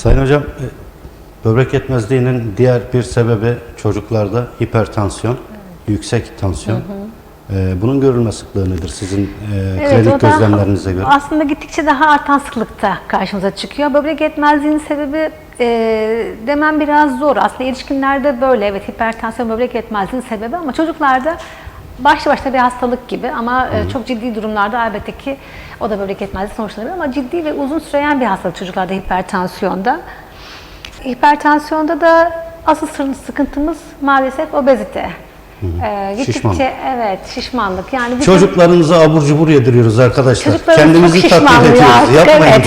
Sayın Hocam, e, böbrek yetmezliğinin diğer bir sebebi çocuklarda hipertansiyon, yüksek tansiyon. E, Bunun görülme sıklığı nedir sizin e, klinik o da gözlemlerinize göre? Aslında gittikçe daha artan sıklıkta karşımıza çıkıyor. Böbrek yetmezliğinin sebebi e, demem biraz zor. Aslında erişkinlerde böyle evet hipertansiyon böbrek yetmezliğinin sebebi ama çocuklarda başlı başına bir hastalık gibi ama e, çok ciddi durumlarda elbette ki o da böbrek yetmezliği sonuçlanabilir ama ciddi ve uzun süreyen bir hastalık çocuklarda hipertansiyonda. Hipertansiyonda da asıl sıkıntımız maalesef obezite. Ee, gittikçe Şişmanlık. evet şişmanlık yani bir Çocuklarımıza abur cubur yediriyoruz arkadaşlar. Kendimizi tatmin ediyoruz. Yapmayın. evet.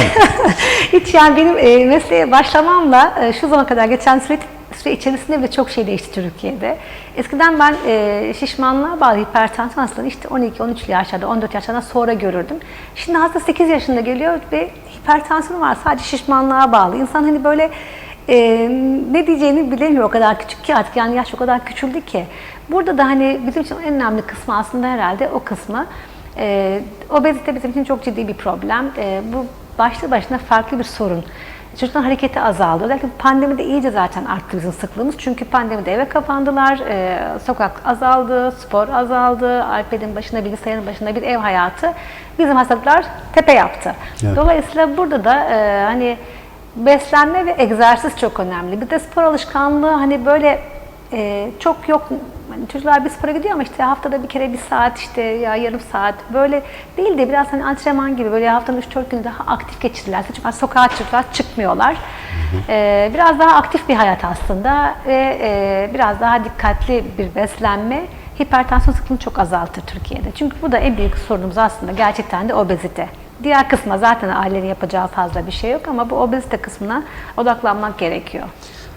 Hiç yani benim e, mesleğe başlamamla e, şu zamana kadar geçen süre, süre içerisinde bile çok şey değişti Türkiye'de. Eskiden ben e, şişmanlığa bağlı hipertansiyon hastalarını işte 12-13 yaşlarda, 14 yaşlarından sonra görürdüm. Şimdi hasta 8 yaşında geliyor ve hipertansiyon var sadece şişmanlığa bağlı. İnsan hani böyle e, ne diyeceğini bilemiyor o kadar küçük ki artık yani yaş o kadar küçüldü ki. Burada da hani bizim için en önemli kısmı aslında herhalde o kısmı. E, obezite bizim için çok ciddi bir problem. E, bu başlı başına farklı bir sorun. Çocukların hareketi azaldı. Özellikle pandemide iyice zaten arttı bizim sıklığımız. Çünkü pandemide eve kapandılar, e, sokak azaldı, spor azaldı, iPad'in başında, bilgisayarın başında bir ev hayatı bizim hastalıklar tepe yaptı. Evet. Dolayısıyla burada da e, hani beslenme ve egzersiz çok önemli. Bir de spor alışkanlığı hani böyle e, çok yok. Hani çocuklar bir spora gidiyor ama işte haftada bir kere bir saat işte ya yarım saat böyle değil de biraz hani antrenman gibi böyle haftanın 3-4 günü daha aktif geçirirlerse çünkü sokağa çocuklar çıkmıyorlar. E, biraz daha aktif bir hayat aslında ve e, biraz daha dikkatli bir beslenme hipertansiyon sıklığını çok azaltır Türkiye'de. Çünkü bu da en büyük sorunumuz aslında gerçekten de obezite. Diğer kısma zaten ailenin yapacağı fazla bir şey yok ama bu obezite kısmına odaklanmak gerekiyor.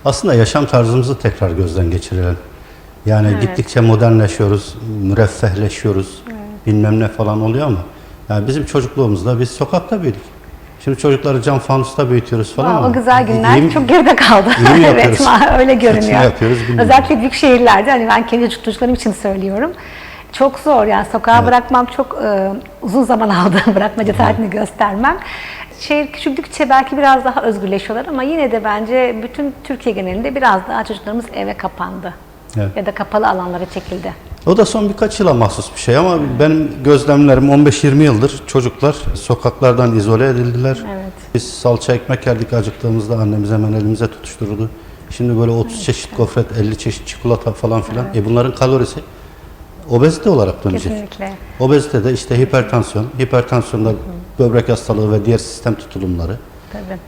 Aslında yaşam tarzımızı tekrar gözden geçirelim. Yani gittikçe modernleşiyoruz, müreffehleşiyoruz, bilmem ne falan oluyor ama yani bizim çocukluğumuzda biz sokakta büyüdük. Şimdi çocukları cam fanusta büyütüyoruz falan Aa, ama o güzel günler iyi çok geride kaldı. iyi evet, öyle görünüyor. Yapıyoruz bilmiyorum. Özellikle büyük şehirlerde hani ben kendi çocuk- çocuklarım için söylüyorum. Çok zor yani sokağa bırakmam çok e, uzun zaman aldı bırakma cesaretini göstermem. Şehir küçüldükçe belki biraz daha özgürleşiyorlar ama yine de bence bütün Türkiye genelinde biraz daha çocuklarımız eve kapandı. Evet. Ya da kapalı alanlara çekildi. O da son birkaç yıla mahsus bir şey ama benim gözlemlerim 15-20 yıldır çocuklar sokaklardan izole edildiler. Evet. Biz salça ekmek yerdik acıktığımızda annemiz hemen elimize tutuştururdu. Şimdi böyle 30 çeşit gofret, 50 çeşit çikolata falan filan. E bunların kalorisi obezite olarak dönecek. Kesinlikle. Obezite de işte hipertansiyon, hipertansiyonda böbrek hastalığı ve diğer sistem tutulumları. Tabii.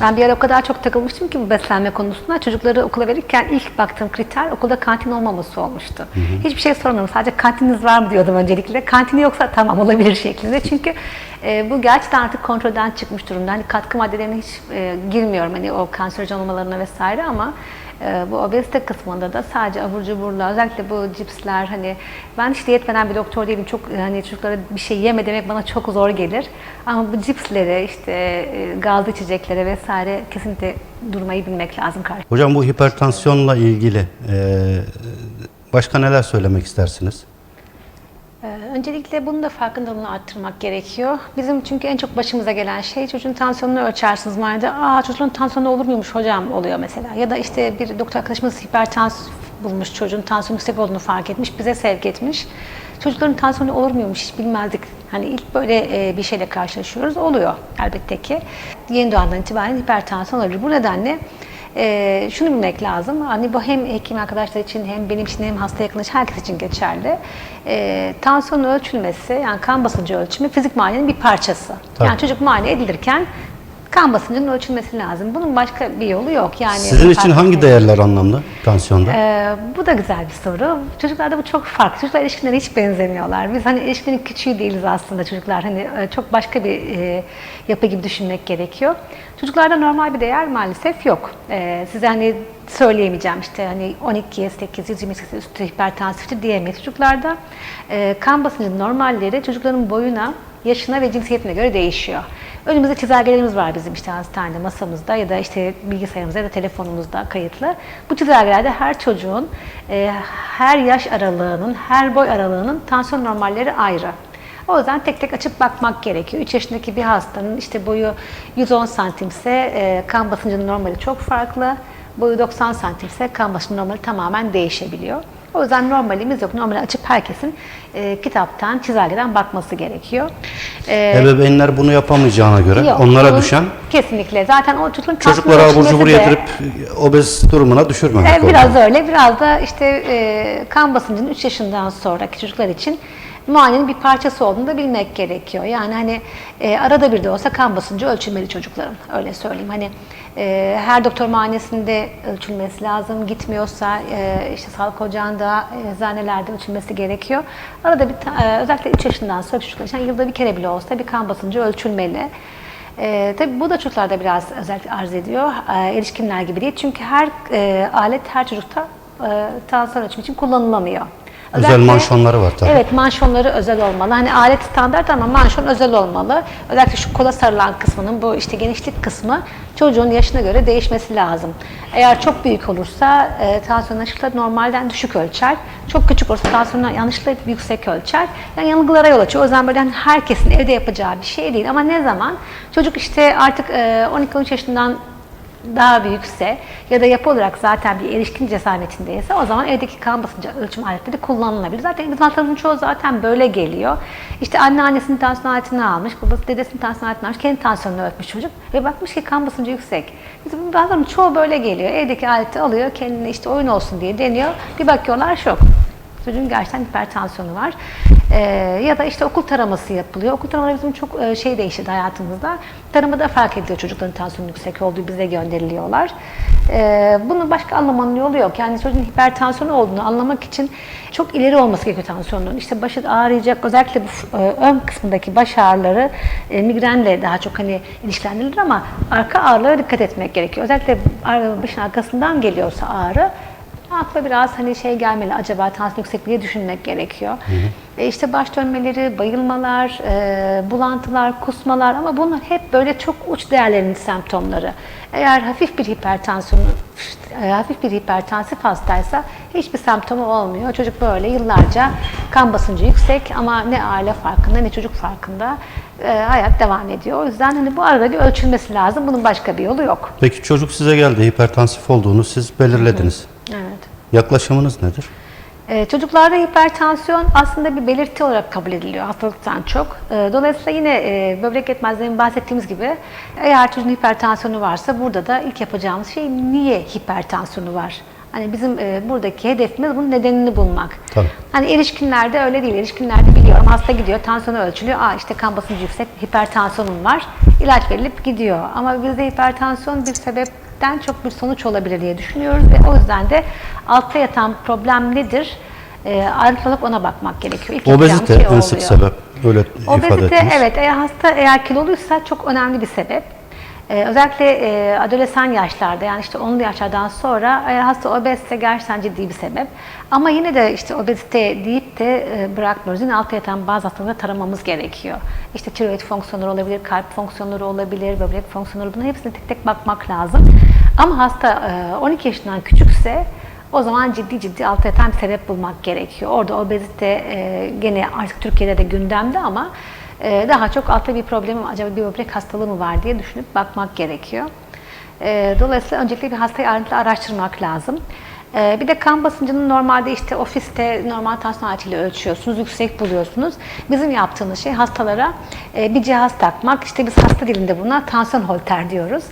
Ben bir ara o kadar çok takılmıştım ki bu beslenme konusunda. Çocukları okula verirken ilk baktığım kriter okulda kantin olmaması olmuştu. Hiçbir şey sormadım. Sadece kantininiz var mı diyordum öncelikle. Kantini yoksa tamam olabilir şeklinde. Çünkü e, bu gerçekten artık kontrolden çıkmış durumda. Hani katkı maddelerine hiç e, girmiyorum hani o kanserojen olmalarına vesaire ama bu obezite kısmında da sadece abur cuburla özellikle bu cipsler hani ben hiç diyet veren bir doktor değilim. Çok hani çocuklara bir şey yeme demek bana çok zor gelir. Ama bu cipslere işte e, gazlı içeceklere vesaire kesinlikle durmayı bilmek lazım karşı. Hocam bu hipertansiyonla ilgili e, başka neler söylemek istersiniz? Öncelikle bunun da farkındalığını arttırmak gerekiyor. Bizim çünkü en çok başımıza gelen şey çocuğun tansiyonunu ölçersiniz muayenede. Aa çocuğun tansiyonu olur muymuş hocam oluyor mesela. Ya da işte bir doktor arkadaşımız hipertansiyon bulmuş çocuğun tansiyonu yüksek olduğunu fark etmiş, bize sevk etmiş. Çocukların tansiyonu olur muymuş hiç bilmezdik. Hani ilk böyle e, bir şeyle karşılaşıyoruz. Oluyor elbette ki. Yeni doğandan itibaren hipertansiyon olabilir. Bu nedenle ee, şunu bilmek lazım. Hani bu hem hekim arkadaşlar için hem benim için hem hasta yakınış herkes için geçerli. Ee, tansiyonun ölçülmesi yani kan basıncı ölçümü fizik muayenenin bir parçası. Tabii. Yani çocuk muayene edilirken kan basıncının ölçülmesi lazım. Bunun başka bir yolu yok. Yani Sizin için hangi değerler anlamlı tansiyonda? Ee, bu da güzel bir soru. Çocuklarda bu çok farklı. Çocuklar ilişkilerine hiç benzemiyorlar. Biz hani ilişkilerin küçüğü değiliz aslında çocuklar. Hani e, çok başka bir e, yapı gibi düşünmek gerekiyor. Çocuklarda normal bir değer maalesef yok. Ee, size hani söyleyemeyeceğim işte hani 12'ye 8, 128 üstü hipertansifti diyemeyiz. Çocuklarda e, kan basıncı normalleri çocukların boyuna, yaşına ve cinsiyetine göre değişiyor. Önümüzde çizelgelerimiz var bizim işte hastanede masamızda ya da işte bilgisayarımızda ya da telefonumuzda kayıtlı. Bu çizelgelerde her çocuğun e, her yaş aralığının, her boy aralığının tansiyon normalleri ayrı. O yüzden tek tek açıp bakmak gerekiyor. 3 yaşındaki bir hastanın işte boyu 110 santimse e, kan basıncının normali çok farklı. Boyu 90 santimse kan basıncının normali tamamen değişebiliyor. O yüzden normalimiz yok. Normali açıp herkesin e, kitaptan, çizelgeden bakması gerekiyor. E, Ebeveynler bunu yapamayacağına göre yok, onlara bunun düşen Kesinlikle. Zaten o çocuğun çocukları kalkma abur cubur ölçmesi de- yedirip obez durumuna düşürmemek e, oldu. biraz öyle. Biraz da işte e, kan basıncının 3 yaşından sonraki çocuklar için muayenenin bir parçası olduğunu da bilmek gerekiyor. Yani hani e, arada bir de olsa kan basıncı ölçülmeli çocukların. Öyle söyleyeyim. Hani e, her doktor muayenesinde ölçülmesi lazım. Gitmiyorsa e, işte sağlık ocağında, e, eczanelerde ölçülmesi gerekiyor. Arada bir e, özellikle 3 yaşından sonra çocuklar için yılda bir kere bile olsa bir kan basıncı ölçülmeli. Ee, tabii bu da çocuklarda biraz özellik arz ediyor. Ee, erişkinler gibi değil. Çünkü her e, alet her çocukta e, tansiyon ölçümü için kullanılamıyor. Özel Özellikle- manşonları var tabii. Evet manşonları özel olmalı. Hani alet standart ama manşon özel olmalı. Özellikle şu kola sarılan kısmının bu işte genişlik kısmı çocuğun yaşına göre değişmesi lazım. Eğer çok büyük olursa e, tansiyon yanlışlıkla normalden düşük ölçer. Çok küçük olursa tansiyon yanlışlıkla yüksek ölçer. Yani yanılgılara yol açıyor. O yüzden böyle hani herkesin evde yapacağı bir şey değil. Ama ne zaman çocuk işte artık e, 12-13 yaşından daha büyükse ya da yapı olarak zaten bir erişkin cesaretindeyse o zaman evdeki kan basıncı ölçüm aletleri kullanılabilir. Zaten hastaların çoğu zaten böyle geliyor. İşte anne annesinin tansiyon aletini almış, babası dedesinin tansiyon aletini almış, kendi tansiyonunu ölçmüş çocuk ve bakmış ki kan basıncı yüksek. Bizim hastaların çoğu böyle geliyor. Evdeki aleti alıyor, kendine işte oyun olsun diye deniyor. Bir bakıyorlar şok. Çocuğun gerçekten hipertansiyonu var. Ee, ya da işte okul taraması yapılıyor. Okul taramaları bizim çok e, şey değişti hayatımızda. Taramada fark ediliyor çocukların tansiyonu yüksek olduğu bize gönderiliyorlar. Ee, bunun başka anlamanın yolu yok. Yani çocuğun hipertansiyonu olduğunu anlamak için çok ileri olması gerekiyor tansiyonun. İşte başı ağrıyacak. Özellikle bu e, ön kısmındaki baş ağrıları e, migrenle daha çok hani ilişkilendirilir ama arka ağrılara dikkat etmek gerekiyor. Özellikle başın arkasından geliyorsa ağrı Akla biraz hani şey gelmeli, acaba tansiyon yüksek diye düşünmek gerekiyor. E işte baş dönmeleri, bayılmalar, e, bulantılar, kusmalar ama bunlar hep böyle çok uç değerlerin semptomları. Eğer hafif bir hipertansiyon, e, hafif bir hipertansif hastaysa hiçbir semptomu olmuyor. Çocuk böyle yıllarca kan basıncı yüksek ama ne aile farkında ne çocuk farkında e, hayat devam ediyor. O yüzden hani bu arada bir ölçülmesi lazım. Bunun başka bir yolu yok. Peki çocuk size geldi hipertansif olduğunu siz belirlediniz. Evet. Yaklaşımınız nedir? Ee, çocuklarda hipertansiyon aslında bir belirti olarak kabul ediliyor hastalıktan çok. Ee, dolayısıyla yine e, böbrek yetmezliğinin bahsettiğimiz gibi eğer çocuğun hipertansiyonu varsa burada da ilk yapacağımız şey niye hipertansiyonu var? Hani bizim e, buradaki hedefimiz bunun nedenini bulmak. Tabii. Hani erişkinlerde öyle değil. Erişkinlerde biliyorum hasta gidiyor, tansiyonu ölçülüyor. Aa işte kan basıncı yüksek, hipertansiyonum var. İlaç verilip gidiyor. Ama bizde hipertansiyon bir sebepten çok bir sonuç olabilir diye düşünüyoruz ve o yüzden de altta yatan problem nedir? E, ayrıntılı olarak ona bakmak gerekiyor. İlk Obezite şey o en sık sebep. Öyle ifade Obezite ettiniz. evet eğer hasta eğer kiloluysa çok önemli bir sebep. Ee, özellikle e, adolesan yaşlarda yani işte 10'lu yaşlardan sonra eğer hasta obezse gerçekten ciddi bir sebep. Ama yine de işte obezite deyip de e, bırakmıyoruz. Yine altta yatan bazı hastalıkları taramamız gerekiyor. İşte tiroid fonksiyonları olabilir, kalp fonksiyonları olabilir, böbrek fonksiyonları bunların hepsine tek tek bakmak lazım. Ama hasta e, 12 yaşından küçükse o zaman ciddi ciddi altta yatan bir sebep bulmak gerekiyor. Orada obezite e, gene artık Türkiye'de de gündemde ama e, daha çok altta bir problemi mi, acaba bir böbrek hastalığı mı var diye düşünüp bakmak gerekiyor. E, dolayısıyla öncelikle bir hastayı ayrıntılı araştırmak lazım. E, bir de kan basıncını normalde işte ofiste normal tansiyon aletiyle ölçüyorsunuz, yüksek buluyorsunuz. Bizim yaptığımız şey hastalara e, bir cihaz takmak. İşte biz hasta dilinde buna tansiyon holter diyoruz.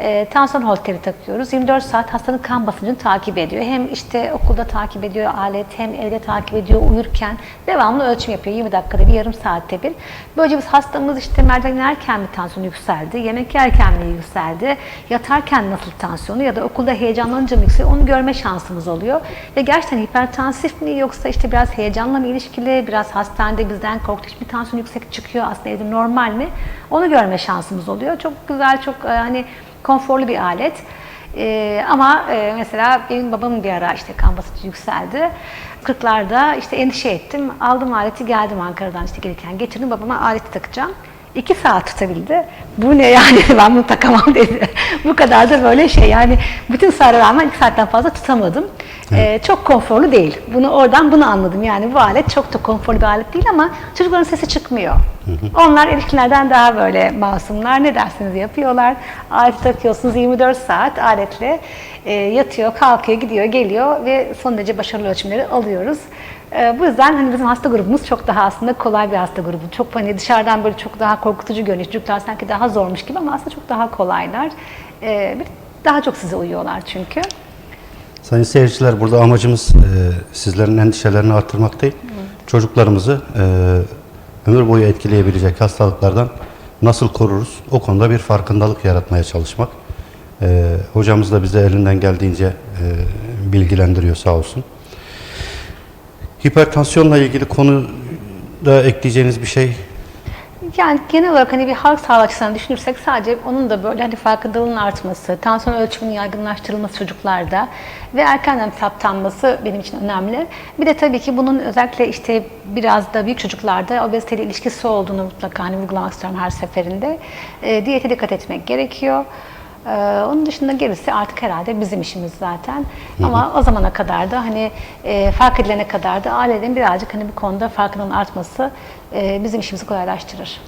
E, tansiyon holteri takıyoruz. 24 saat hastanın kan basıncını takip ediyor. Hem işte okulda takip ediyor alet, hem evde takip ediyor uyurken. Devamlı ölçüm yapıyor. 20 dakikada bir, yarım saatte bir. Böylece biz hastamız işte merdiven inerken mi tansiyonu yükseldi, yemek yerken mi yükseldi, yatarken nasıl tansiyonu ya da okulda heyecanlanınca mı yükseliyor onu görme şansımız oluyor. Ve gerçekten hipertansif mi yoksa işte biraz heyecanla mı ilişkili, biraz hastanede bizden korktu, bir tansiyon yüksek çıkıyor aslında evde normal mi? Onu görme şansımız oluyor. Çok güzel, çok e, hani konforlu bir alet. Ee, ama e, mesela benim babamın bir ara işte kan basıncı yükseldi. 40'larda işte endişe ettim. Aldım aleti geldim Ankara'dan işte gelirken getirdim babama aleti takacağım. İki saat tutabildi. Bu ne yani ben bunu takamam dedi. Bu kadar da böyle şey yani bütün ısrara rağmen iki saatten fazla tutamadım. Ee, çok konforlu değil. Bunu oradan bunu anladım. Yani bu alet çok da konforlu bir alet değil ama çocukların sesi çıkmıyor. Onlar erişkinlerden daha böyle masumlar. Ne dersiniz yapıyorlar. Aleti takıyorsunuz 24 saat aletle e, yatıyor, kalkıyor, gidiyor, geliyor ve son derece başarılı ölçümleri alıyoruz. E, bu yüzden hani bizim hasta grubumuz çok daha aslında kolay bir hasta grubu. Çok hani dışarıdan böyle çok daha korkutucu görünüyor. Çocuklar sanki daha zormuş gibi ama aslında çok daha kolaylar. E, bir- daha çok size uyuyorlar çünkü. Sayın seyirciler burada amacımız e, sizlerin endişelerini artırmak değil. Çocuklarımızı e, ömür boyu etkileyebilecek hastalıklardan nasıl koruruz? O konuda bir farkındalık yaratmaya çalışmak. E, hocamız da bize elinden geldiğince e, bilgilendiriyor sağ olsun. Hipertansiyonla ilgili konuda ekleyeceğiniz bir şey Yani genel olarak hani bir halk sağlığı açısından düşünürsek sadece onun da böyle hani farkındalığın artması, tansiyon ölçümünün yaygınlaştırılması çocuklarda ve erkenden saptanması benim için önemli. Bir de tabii ki bunun özellikle işte biraz da büyük çocuklarda obeziteyle ilişkisi olduğunu mutlaka hani vurgulamak istiyorum her seferinde. E, diyete dikkat etmek gerekiyor. Ee, onun dışında gerisi artık herhalde bizim işimiz zaten. Ama o zamana kadar da hani e, fark edilene kadar da ailelerin birazcık hani bu konuda farkının artması e, bizim işimizi kolaylaştırır.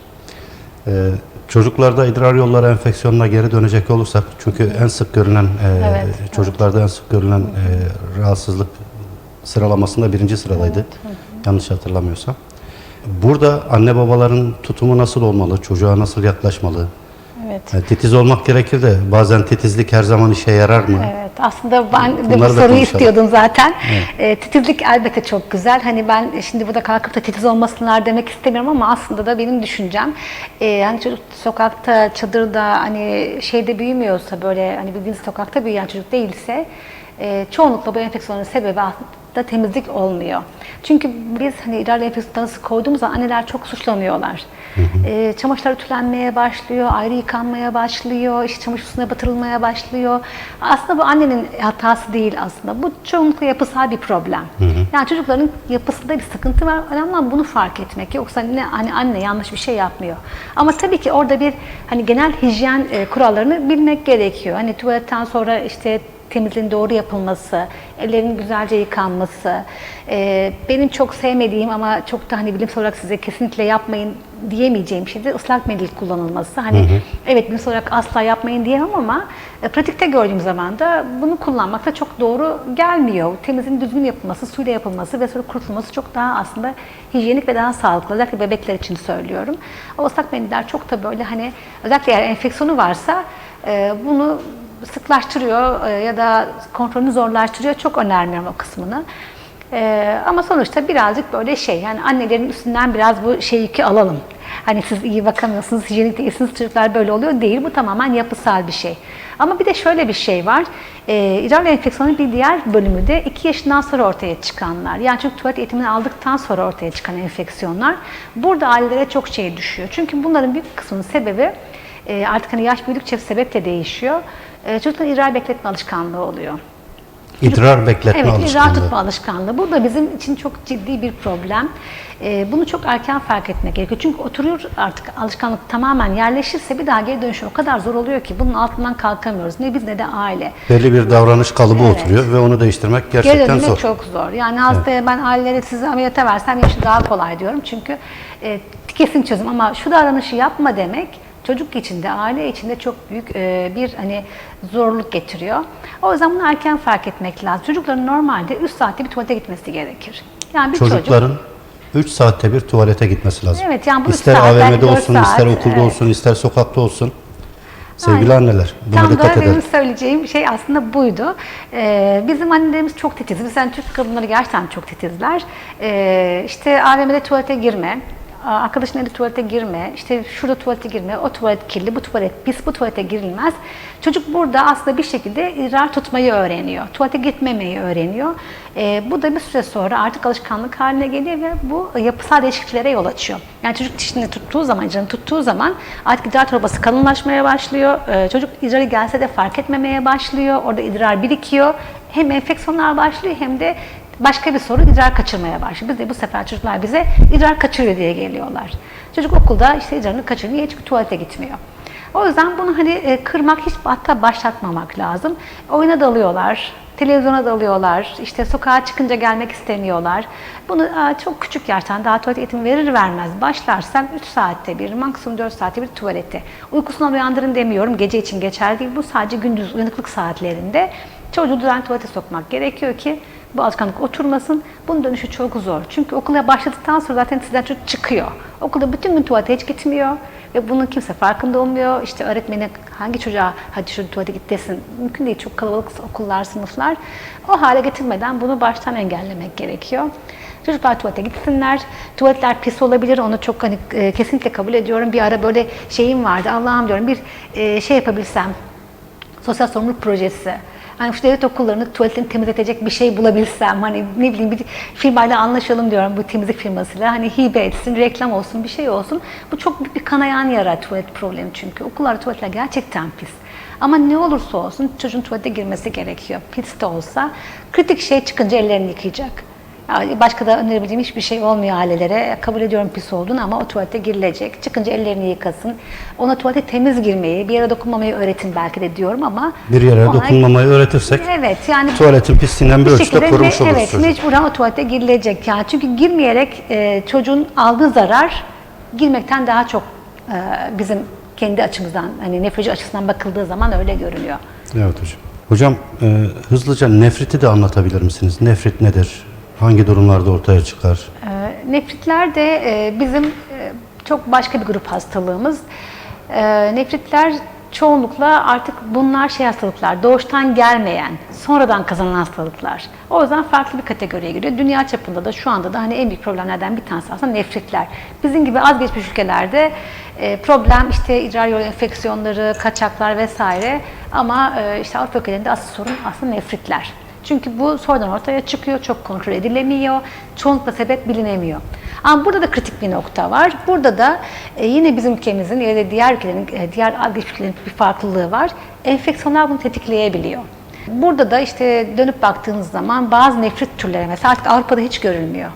Ee, çocuklarda idrar yolları enfeksiyonuna geri dönecek olursak çünkü en sık görülen e, Evet, çocuklarda en sık görülen e, rahatsızlık sıralamasında birinci sıradaydı. Yanlış hatırlamıyorsam. Burada anne babaların tutumu nasıl olmalı? Çocuğa nasıl yaklaşmalı? Evet. Yani titiz olmak gerekir de bazen titizlik her zaman işe yarar mı? Evet, aslında ben de bu soruyu konuşalım. istiyordum zaten. Ee, titizlik elbette çok güzel. Hani ben şimdi burada kalkıp da titiz olmasınlar demek istemiyorum ama aslında da benim düşüncem e, hani çocuk sokakta, çadırda hani şeyde büyümüyorsa böyle hani bildiğiniz sokakta büyüyen çocuk değilse e, çoğunlukla bu enfeksiyonun sebebi aslında temizlik olmuyor. Çünkü biz hani idrar enfeksiyon tanısı koyduğumuz zaman anneler çok suçlanıyorlar. E, çamaşırlar ütülenmeye başlıyor, ayrı yıkanmaya başlıyor, işte çamaşır suyuna batırılmaya başlıyor. Aslında bu annenin hatası değil aslında. Bu çoğunlukla yapısal bir problem. Yani çocukların yapısında bir sıkıntı var. Önemli olan bunu fark etmek. Yoksa ne hani anne yanlış bir şey yapmıyor. Ama tabii ki orada bir hani genel hijyen e, kurallarını bilmek gerekiyor. Hani tuvaletten sonra işte temizliğin doğru yapılması, ellerin güzelce yıkanması, e, benim çok sevmediğim ama çok da hani bilimsel olarak size kesinlikle yapmayın diyemeyeceğim şey de ıslak mendil kullanılması. Hani evet bilimsel olarak asla yapmayın diyemem ama e, pratikte gördüğüm zaman da bunu kullanmak da çok doğru gelmiyor. Temizliğin düzgün yapılması, suyla yapılması ve sonra kurutulması çok daha aslında hijyenik ve daha sağlıklı. Özellikle bebekler için söylüyorum. O ıslak mendiller çok da böyle hani özellikle eğer enfeksiyonu varsa e, bunu sıklaştırıyor e, ya da kontrolünü zorlaştırıyor. Çok önermiyorum o kısmını. E, ama sonuçta birazcık böyle şey yani annelerin üstünden biraz bu şey yükü alalım. Hani siz iyi bakamıyorsunuz, hijyenik değilsiniz, çocuklar böyle oluyor değil. Bu tamamen yapısal bir şey. Ama bir de şöyle bir şey var. E, idrar enfeksiyonun bir diğer bölümü de 2 yaşından sonra ortaya çıkanlar. Yani çünkü tuvalet eğitimini aldıktan sonra ortaya çıkan enfeksiyonlar. Burada ailelere çok şey düşüyor. Çünkü bunların büyük kısmının sebebi e, artık hani yaş büyüdükçe sebep de değişiyor. E, çocukların idrar bekletme alışkanlığı oluyor. İdrar bekletme Evet, idrar alışkanlığı. tutma alışkanlığı. Bu da bizim için çok ciddi bir problem. Ee, bunu çok erken fark etmek gerekiyor. Çünkü oturuyor artık alışkanlık tamamen yerleşirse bir daha geri dönüşü o kadar zor oluyor ki bunun altından kalkamıyoruz. Ne biz ne de aile. Belli bir davranış kalıbı Evet. oturuyor ve onu değiştirmek Geri gerçekten dönmek zor. çok zor. Yani hastaya ben ailelere size ameliyata versem yaşı daha kolay diyorum. Çünkü e, kesin çözüm ama şu davranışı yapma demek çocuk içinde, aile içinde çok büyük e, bir hani zorluk getiriyor. O yüzden bunu erken fark etmek lazım. Çocukların normalde 3 saatte bir tuvalete gitmesi gerekir. Yani bir çocuk Çocukların 3 saatte bir tuvalete gitmesi lazım. Evet, yani bu ister AVM'de olsun, saat, ister okulda evet. olsun, ister sokakta olsun. Sevgili Aynen. anneler, buna Tam dikkat da benim söyleyeceğim şey aslında buydu. Ee, bizim annelerimiz çok titiz. Biz yani Türk kadınları gerçekten çok titizler. Ee, işte AVM'de tuvalete girme, arkadaşın evde tuvalete girme, işte şurada tuvalete girme, o tuvalet kirli, bu tuvalet pis, bu tuvalete girilmez. Çocuk burada aslında bir şekilde idrar tutmayı öğreniyor. Tuvalete gitmemeyi öğreniyor. Ee, bu da bir süre sonra artık alışkanlık haline geliyor ve bu yapısal değişikliklere yol açıyor. Yani çocuk dişini tuttuğu zaman, canı tuttuğu zaman artık idrar torbası kalınlaşmaya başlıyor. Ee, çocuk idrarı gelse de fark etmemeye başlıyor. Orada idrar birikiyor. Hem enfeksiyonlar başlıyor hem de Başka bir sorun idrar kaçırmaya başlıyor. Biz de bu sefer çocuklar bize idrar kaçırıyor diye geliyorlar. Çocuk okulda işte idrarını kaçırıyor. Çünkü tuvalete gitmiyor. O yüzden bunu hani e, kırmak hiç hatta başlatmamak lazım. Oyuna dalıyorlar, televizyona dalıyorlar, işte sokağa çıkınca gelmek istemiyorlar. Bunu çok küçük yaştan daha tuvalet eğitimi verir vermez başlarsak 3 saatte bir, maksimum 4 saatte bir tuvalete. Uykusundan uyandırın demiyorum, gece için geçerli değil. Bu sadece gündüz uyanıklık saatlerinde çocuğu düzenli tuvalete sokmak gerekiyor ki bu alışkanlık oturmasın. Bunun dönüşü çok zor. Çünkü okula başladıktan sonra zaten sizden çocuk çıkıyor. Okulda bütün gün tuvalete hiç gitmiyor. Ve bunun kimse farkında olmuyor. İşte öğretmeni hangi çocuğa hadi şu tuvalete git desin. Mümkün değil. Çok kalabalık okullar, sınıflar. O hale getirmeden bunu baştan engellemek gerekiyor. Çocuklar tuvalete gitsinler. Tuvaletler pis olabilir. Onu çok hani e, kesinlikle kabul ediyorum. Bir ara böyle şeyim vardı. Allah'ım diyorum bir e, şey yapabilsem. Sosyal sorumluluk projesi. Hani şu devlet okullarını tuvaletini temizletecek bir şey bulabilsem, hani ne bileyim bir firmayla anlaşalım diyorum bu temizlik firmasıyla. Hani hibe etsin, reklam olsun, bir şey olsun. Bu çok büyük bir kanayan yara tuvalet problemi çünkü. Okullarda tuvaletler gerçekten pis. Ama ne olursa olsun çocuğun tuvalete girmesi gerekiyor. Pis de olsa. Kritik şey çıkınca ellerini yıkayacak. Başka da önerebileceğim hiçbir şey olmuyor ailelere. Kabul ediyorum pis olduğunu ama o tuvalete girilecek. Çıkınca ellerini yıkasın. Ona tuvalete temiz girmeyi, bir yere dokunmamayı öğretin belki de diyorum ama... Bir yere ona- dokunmamayı öğretirsek Evet yani... tuvaletin pisliğinden bir ölçüde şekilde korumuş oluruz Evet çocuğu. mecburen o tuvalete girilecek. Yani çünkü girmeyerek e, çocuğun aldığı zarar girmekten daha çok e, bizim kendi açımızdan hani nefroloji açısından bakıldığı zaman öyle görünüyor. Evet hocam. Hocam e, hızlıca nefriti de anlatabilir misiniz? Nefrit nedir? Hangi durumlarda ortaya çıkar? Ee, Nefritler de e, bizim e, çok başka bir grup hastalığımız. Ee, Nefritler çoğunlukla artık bunlar şey hastalıklar, doğuştan gelmeyen, sonradan kazanan hastalıklar. O yüzden farklı bir kategoriye giriyor. Dünya çapında da şu anda da hani en büyük problemlerden bir tanesi aslında nefritler. Bizim gibi az geçmiş ülkelerde e, problem işte idrar yolu enfeksiyonları, kaçaklar vesaire ama işte Avrupa ülkelerinde asıl sorun aslında nefritler. Çünkü bu sonradan ortaya çıkıyor, çok kontrol edilemiyor, çoğunlukla sebep bilinemiyor. Ama burada da kritik bir nokta var. Burada da e, yine bizim ülkemizin ya da diğer ülkelerin, e, diğer ülkelerin bir farklılığı var. Enfeksiyonlar bunu tetikleyebiliyor. Burada da işte dönüp baktığınız zaman bazı nefrit türleri mesela artık Avrupa'da hiç görülmüyor.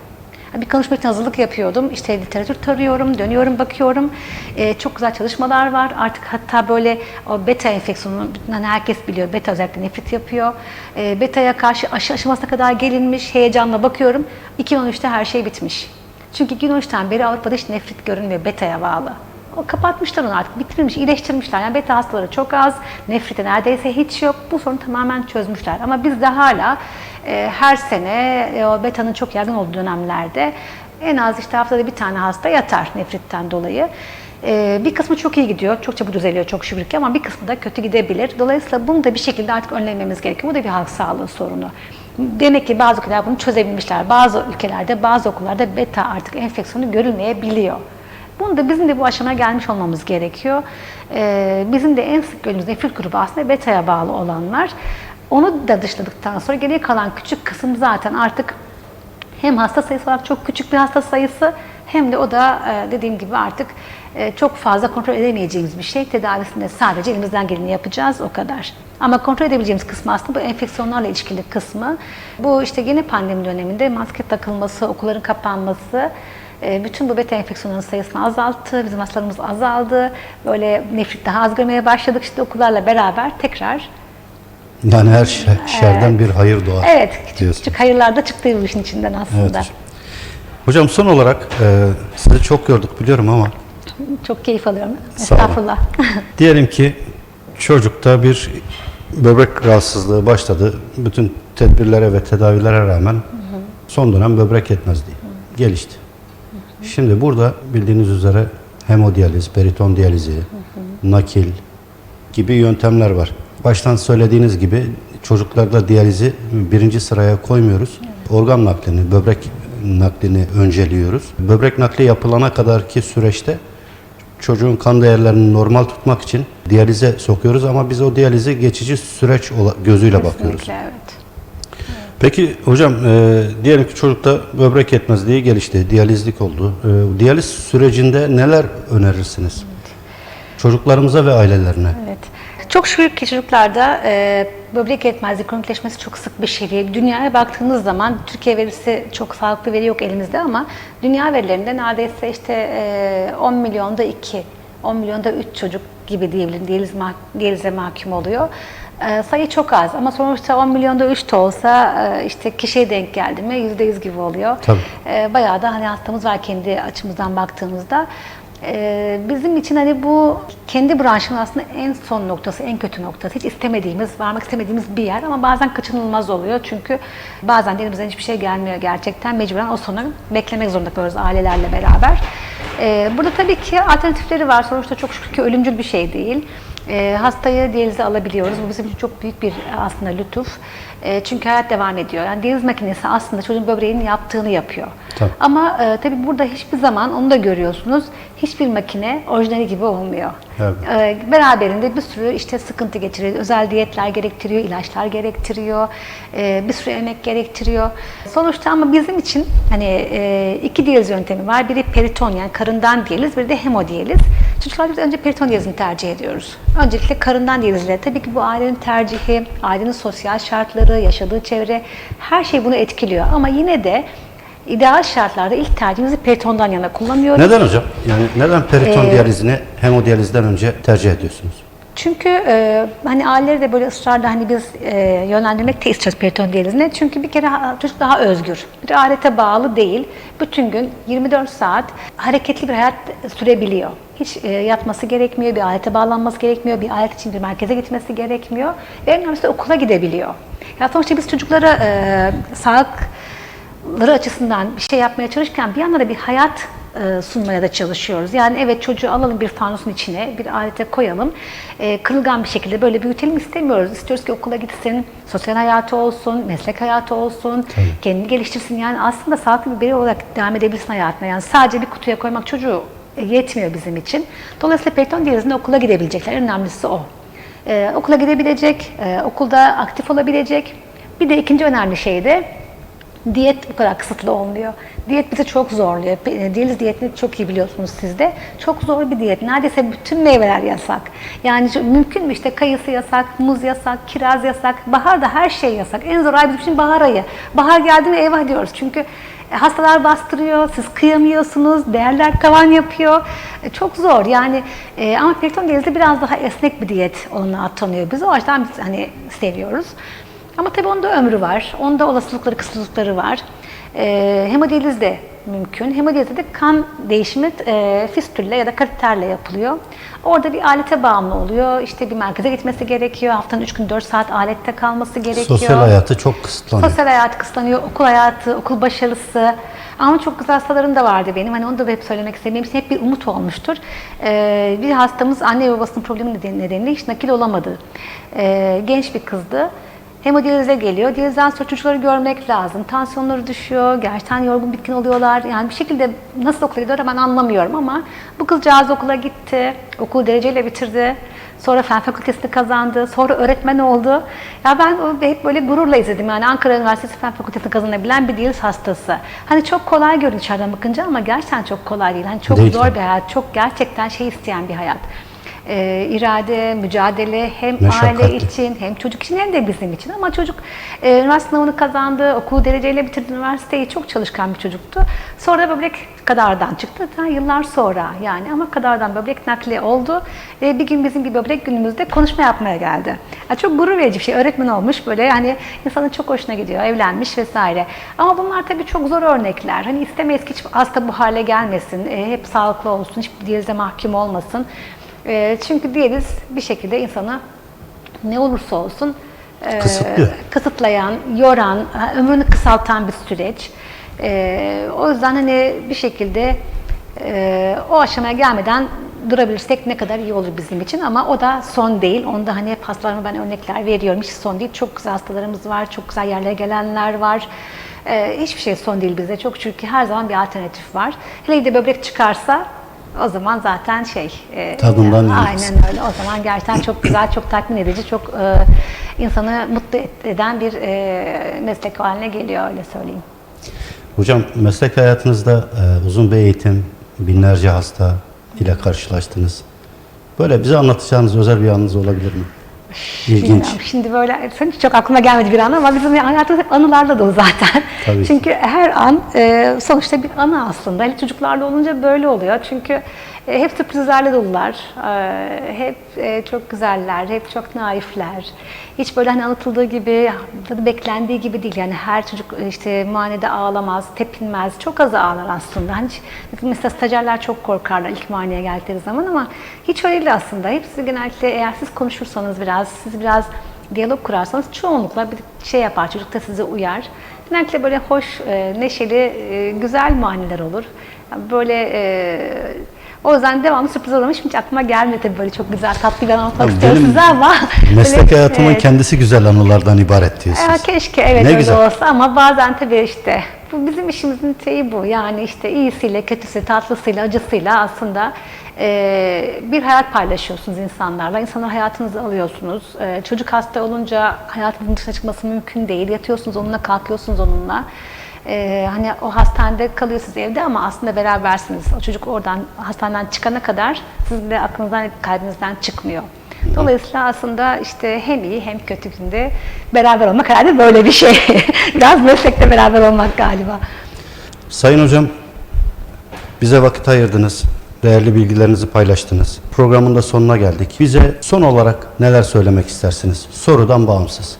Bir konuşma için hazırlık yapıyordum. İşte literatür tarıyorum, dönüyorum, bakıyorum. Ee, çok güzel çalışmalar var. Artık hatta böyle o beta enfeksiyonu, hani herkes biliyor. Beta özellikle nefret yapıyor. Ee, beta'ya karşı aşı aşamasına kadar gelinmiş. Heyecanla bakıyorum. 2013'te her şey bitmiş. Çünkü 2013'ten beri Avrupa'da hiç nefret görünmüyor. Beta'ya bağlı. Kapatmışlar onu artık, bitirilmiş, iyileştirmişler. Yani beta hastaları çok az, nefrite neredeyse hiç yok. Bu sorunu tamamen çözmüşler. Ama bizde hala e, her sene e, betanın çok yaygın olduğu dönemlerde en az işte haftada bir tane hasta yatar nefritten dolayı. E, bir kısmı çok iyi gidiyor, çok çabuk düzeliyor çok şükür ki ama bir kısmı da kötü gidebilir. Dolayısıyla bunu da bir şekilde artık önlememiz gerekiyor. Bu da bir halk sağlığı sorunu. Demek ki bazı ülkeler bunu çözebilmişler. Bazı ülkelerde, bazı okullarda beta artık enfeksiyonu görülmeyebiliyor. Bunu da bizim de bu aşamaya gelmiş olmamız gerekiyor. Ee, bizim de en sık gördüğümüz nefret grubu aslında beta'ya bağlı olanlar. Onu da dışladıktan sonra geriye kalan küçük kısım zaten artık hem hasta sayısı olarak çok küçük bir hasta sayısı hem de o da e, dediğim gibi artık e, çok fazla kontrol edemeyeceğimiz bir şey. Tedavisinde sadece elimizden geleni yapacağız o kadar. Ama kontrol edebileceğimiz kısmı aslında bu enfeksiyonlarla ilişkili kısmı. Bu işte yeni pandemi döneminde maske takılması, okulların kapanması, bütün bu beta enfeksiyonlarının sayısını azalttı, bizim hastalarımız azaldı. Böyle nefrit daha az görmeye başladık işte okullarla beraber tekrar. Yani her şer- şerden bir hayır doğar. Evet, küçük diyorsun. küçük hayırlar da çıktı bu işin içinden Evet aslında. hocam. Hocam son olarak e, sizi çok gördük biliyorum ama Çok keyif alıyorum. Estağfurullah. diyelim ki çocukta bir böbrek rahatsızlığı başladı. Bütün tedbirlere ve tedavilere rağmen son dönem böbrek yetmezliği gelişti. Şimdi burada bildiğiniz üzere hemodiyaliz, periton diyalizi, nakil gibi yöntemler var. Baştan söylediğiniz gibi çocuklarda diyalizi birinci sıraya koymuyoruz. Organ naklini, böbrek naklini önceliyoruz. Böbrek nakli yapılana kadarki süreçte çocuğun kan değerlerini normal tutmak için diyalize sokuyoruz ama biz o diyalize geçici süreç gözüyle bakıyoruz. Kesinlikle evet. Peki hocam e, diyelim ki çocukta böbrek yetmezliği gelişti, diyalizlik oldu. E, diyaliz sürecinde neler önerirsiniz? Çocuklarımıza ve ailelerine. Evet. Çok şükür ki çocuklarda e, böbrek yetmezliği kronikleşmesi çok sık bir şey değil. Dünyaya baktığınız zaman Türkiye verisi çok sağlıklı veri yok elimizde ama dünya verilerinde neredeyse işte e, 10 milyonda 2, 10 milyonda 3 çocuk gibi diyebilirim diyaliz diyalize mahkum oluyor. E, sayı çok az ama sonuçta 10 milyonda 3 de olsa e, işte kişiye denk geldi mi %100 gibi oluyor. Tabii. E, bayağı da hani hastamız var kendi açımızdan baktığımızda. E, bizim için hani bu kendi branşın aslında en son noktası, en kötü noktası. Hiç istemediğimiz, varmak istemediğimiz bir yer ama bazen kaçınılmaz oluyor. Çünkü bazen de elimizden hiçbir şey gelmiyor gerçekten. Mecburen o sonu beklemek zorunda kalıyoruz ailelerle beraber. E, burada tabii ki alternatifleri var. Sonuçta çok şükür ki ölümcül bir şey değil. E, hastayı diyalize alabiliyoruz. Bu bizim için çok büyük bir aslında lütuf. E, çünkü hayat devam ediyor. Yani diyaliz makinesi aslında çocuğun böbreğinin yaptığını yapıyor. Tabii. Ama e, tabii burada hiçbir zaman onu da görüyorsunuz. Hiçbir makine orijinali gibi olmuyor. Evet. E, beraberinde bir sürü işte sıkıntı getiriyor. Özel diyetler gerektiriyor, ilaçlar gerektiriyor, e, bir sürü emek gerektiriyor. Sonuçta ama bizim için hani e, iki diyaliz yöntemi var. Biri periton yani karından diyaliz, biri de hemodiyaliz. Çocuklarda biz önce periton diyalizini tercih ediyoruz. Öncelikle karından diyalizle. Tabii ki bu ailenin tercihi, ailenin sosyal şartları, yaşadığı çevre her şey bunu etkiliyor. Ama yine de ideal şartlarda ilk tercihimizi peritondan yana kullanıyoruz. Neden hocam? Yani neden periton Ee, diyalizini hemodiyalizden önce tercih ediyorsunuz? Çünkü e, hani aileleri de böyle ısrarla hani biz e, yönlendirmek de istiyoruz periton diyalizine. Çünkü bir kere ha- çocuk daha özgür. Bir alete bağlı değil. Bütün gün 24 saat hareketli bir hayat sürebiliyor. Hiç e, yatması gerekmiyor, bir alete bağlanması gerekmiyor, bir alet için bir merkeze gitmesi gerekmiyor. Ve en önemlisi de okula gidebiliyor. Ya sonuçta biz çocuklara e, sağlık ları açısından bir şey yapmaya çalışırken bir yandan da bir hayat e, sunmaya da çalışıyoruz. Yani evet çocuğu alalım bir fanusun içine, bir alete koyalım. E, kırılgan bir şekilde böyle büyütelim istemiyoruz. İstiyoruz ki okula gitsin, sosyal hayatı olsun, meslek hayatı olsun, kendini geliştirsin. Yani aslında sağlıklı bir birey olarak devam edebilsin hayatına. Yani sadece bir kutuya koymak çocuğu e, yetmiyor bizim için. Dolayısıyla periton diyalizinde okula gidebilecekler. En önemlisi o. E, okula gidebilecek, e, okulda aktif olabilecek. Bir de ikinci önemli şey de Diyet bu kadar kısıtlı olmuyor. Diyet bizi çok zorluyor. Pe- Diyaliz diyetini çok iyi biliyorsunuz siz de. Çok zor bir diyet. Neredeyse bütün meyveler yasak. Yani mümkün mü işte kayısı yasak, muz yasak, kiraz yasak, baharda her şey yasak. En zor ay bizim için bahar ayı. Bahar geldi mi eyvah diyoruz. Çünkü e, hastalar bastırıyor, siz kıyamıyorsunuz, değerler tavan yapıyor. E, Çok zor yani e, ama periton diyalizi biraz daha esnek bir diyet olana tanıyor. Biz o açıdan biz hani seviyoruz. Ama tabii onda ömrü var. Onda olasılıkları, kısıtlıkları var. E, hemodiyaliz de mümkün. Hemodiyalizde de kan değişimi e, fistülle ya da kateterle yapılıyor. Orada bir alete bağımlı oluyor. İşte bir merkeze gitmesi gerekiyor. Haftanın 3 gün 4 saat alette kalması gerekiyor. Sosyal hayatı çok kısıtlanıyor. Sosyal hayat kısıtlanıyor, okul hayatı, okul başarısı. Ama çok güzel hastalarım da vardı benim. Hani onu da hep söylemek için hep bir umut olmuştur. Ee, bir hastamız anne ve babasının problemi nedeni- nedeniyle hiç nakil olamadı. Ee, genç bir kızdı. Hemodiyalize geliyor. Diyalizden sonra çocukları görmek lazım. Tansiyonları düşüyor. Gerçekten yorgun bitkin oluyorlar. Yani bir şekilde nasıl okula gidiyor ben anlamıyorum ama bu kızcağız okula gitti. Okulu dereceyle bitirdi. Sonra fen fakültesini kazandı. Sonra öğretmen oldu. Ya ben hep böyle gururla izledim. Yani Ankara Üniversitesi fen fakültesini kazanabilen bir diyaliz hastası. Hani çok kolay görünüyor dışarıdan bakınca ama gerçekten çok kolay değil. Hani çok Değil zor bir hayat. Çok gerçekten şey isteyen bir hayat. Ee, irade, mücadele hem Meşakkatli. aile için hem çocuk için hem de bizim için. Ama çocuk e, üniversite sınavını kazandı, okulu dereceyle bitirdi üniversiteyi. Çok çalışkan bir çocuktu. Sonra böbrek kadardan çıktı. Daha yıllar sonra yani ama kadardan böbrek nakli oldu. Ve bir gün bizim bir böbrek günümüzde konuşma yapmaya geldi. Ya çok gurur verici bir şey. Öğretmen olmuş böyle hani insanın çok hoşuna gidiyor. Evlenmiş vesaire. Ama bunlar tabii çok zor örnekler. Hani istemeyiz ki hiç hasta bu hale gelmesin. e, hep sağlıklı olsun. Hiçbir diyalize mahkum olmasın. E, çünkü diyaliz bir şekilde insanı ne olursa olsun e, kısıtlayan, yoran, ömrünü kısaltan bir süreç. E, o yüzden hani bir şekilde e, o aşamaya gelmeden durabilirsek ne kadar iyi olur bizim için ama o da son değil. Onda hani hep hastalarıma ben örnekler veriyorum. Hiç son değil. Çok güzel hastalarımız var. Çok güzel yerlere gelenler var. E, hiçbir şey son değil bize. Çok çünkü her zaman bir alternatif var. Hele de böbrek çıkarsa o zaman zaten şey e, Tadından yenmez. aynen öyle. O zaman gerçekten çok güzel, çok tatmin edici, çok e, insanı mutlu eden bir e, meslek haline geliyor öyle söyleyeyim. Hocam meslek hayatınızda e, uzun bir eğitim, binlerce hasta ile karşılaştınız. Böyle bize anlatacağınız özel bir anınız olabilir mi? İlginç. Bilmiyorum. Şimdi böyle sen çok aklıma gelmedi bir an ama bizim hayatımız hep anılarla dolu zaten. Tabii. Çünkü her an e, sonuçta bir anı aslında. Hele çocuklarla olunca böyle oluyor. Çünkü e, hep sürprizlerle dolular. E, hep e, çok güzeller, hep çok naifler. Hiç böyle hani anlatıldığı gibi, beklendiği gibi değil. Yani her çocuk işte muayenede ağlamaz, tepinmez. Çok az ağlar aslında. Hani mesela stajyerler çok korkarlar ilk muayeneye geldikleri zaman ama hiç öyle değil aslında. Hepsi genellikle eğer siz konuşursanız biraz, siz biraz diyalog kurarsanız çoğunlukla bir şey yapar, çocuk da size uyar. Genellikle böyle hoş, neşeli, güzel maniler olur. Böyle o yüzden devamlı sürpriz olamış. Hiç aklıma gelmedi tabii böyle çok güzel tatlı bir anlatmak istiyorum size ama. Meslek böyle, hayatımın evet. kendisi güzel anılardan ibaret diyorsunuz. Ya keşke evet Ne öyle güzel. olsa ama bazen tabii işte bu bizim işimizin şeyi bu. Yani işte iyisiyle, kötüsü, tatlısıyla, acısıyla aslında e, bir hayat paylaşıyorsunuz insanlarla. İnsanlar hayatınızı alıyorsunuz. E, çocuk hasta olunca hayatınızın dışına çıkması mümkün değil. Yatıyorsunuz onunla, kalkıyorsunuz onunla. E, hani o hastanede kalıyorsunuz evde ama aslında berabersiniz. O çocuk oradan hastaneden çıkana kadar sizin de aklınızdan, kalbinizden çıkmıyor. Dolayısıyla aslında işte hem iyi hem kötü günde beraber olmak herhalde böyle bir şey. Biraz meslekte beraber olmak galiba. Sayın hocam, bize vakit ayırdınız. Değerli bilgilerinizi paylaştınız. Programın da sonuna geldik. Bize son olarak neler söylemek istersiniz? Sorudan bağımsız.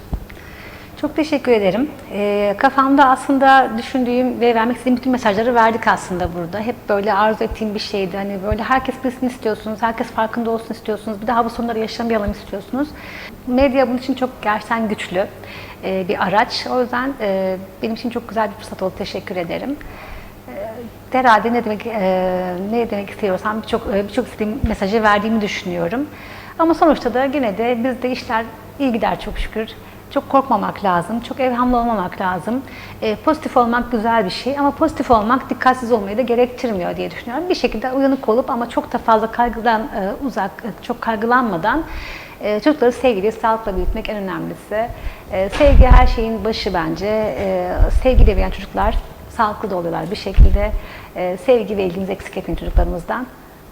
Çok teşekkür ederim. Ee, kafamda aslında düşündüğüm ve vermek istediğim bütün mesajları verdik aslında burada. Hep böyle arzu ettiğim bir şeydi. Hani böyle herkes bilsin istiyorsunuz, herkes farkında olsun istiyorsunuz. Bir daha bu sorunları yaşamayalım istiyorsunuz. Medya bunun için çok gerçekten güçlü e, bir araç. O yüzden e, benim için çok güzel bir fırsat oldu. Teşekkür ederim. E, herhalde ne demek e, ne demek istiyorsam birçok e, birçok istediğim mesajı verdiğimi düşünüyorum. Ama sonuçta da gene de bizde işler iyi gider çok şükür. Çok korkmamak lazım, çok evhamlı olmamak lazım. E, pozitif olmak güzel bir şey ama pozitif olmak dikkatsiz olmayı da gerektirmiyor diye düşünüyorum. Bir şekilde uyanık olup ama çok da fazla kaygıdan e, uzak, e, çok kaygılanmadan e, çocukları sevgiyle, sağlıkla büyütmek en önemlisi. E, sevgi her şeyin başı bence. E, sevgiyle büyüyen çocuklar sağlıklı da oluyorlar bir şekilde. E, sevgi ve ilginizi eksik etmeyin çocuklarımızdan.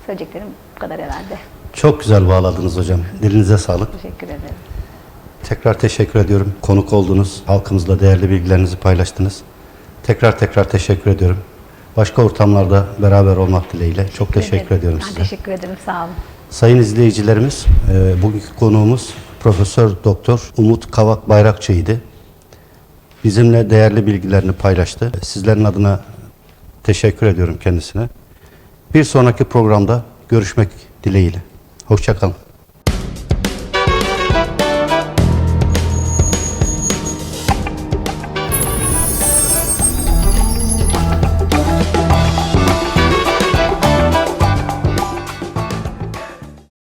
Söyleyeceklerim bu kadar herhalde. Çok güzel bağladınız hocam. Dilinize sağlık. Teşekkür ederim. Tekrar teşekkür ediyorum. Konuk oldunuz. Halkımızla değerli bilgilerinizi paylaştınız. Tekrar tekrar teşekkür ediyorum. Başka ortamlarda beraber olmak dileğiyle. Çok teşekkür ediyorum ben size. teşekkür ederim. Sağ olun. Sayın izleyicilerimiz, e, bugünkü konuğumuz Profesör Doktor Umut Kavak Bayrakçı'ydı. Bizimle değerli bilgilerini paylaştı. Sizlerin adına teşekkür ediyorum kendisine. Bir sonraki programda görüşmek dileğiyle. Hoşçakalın.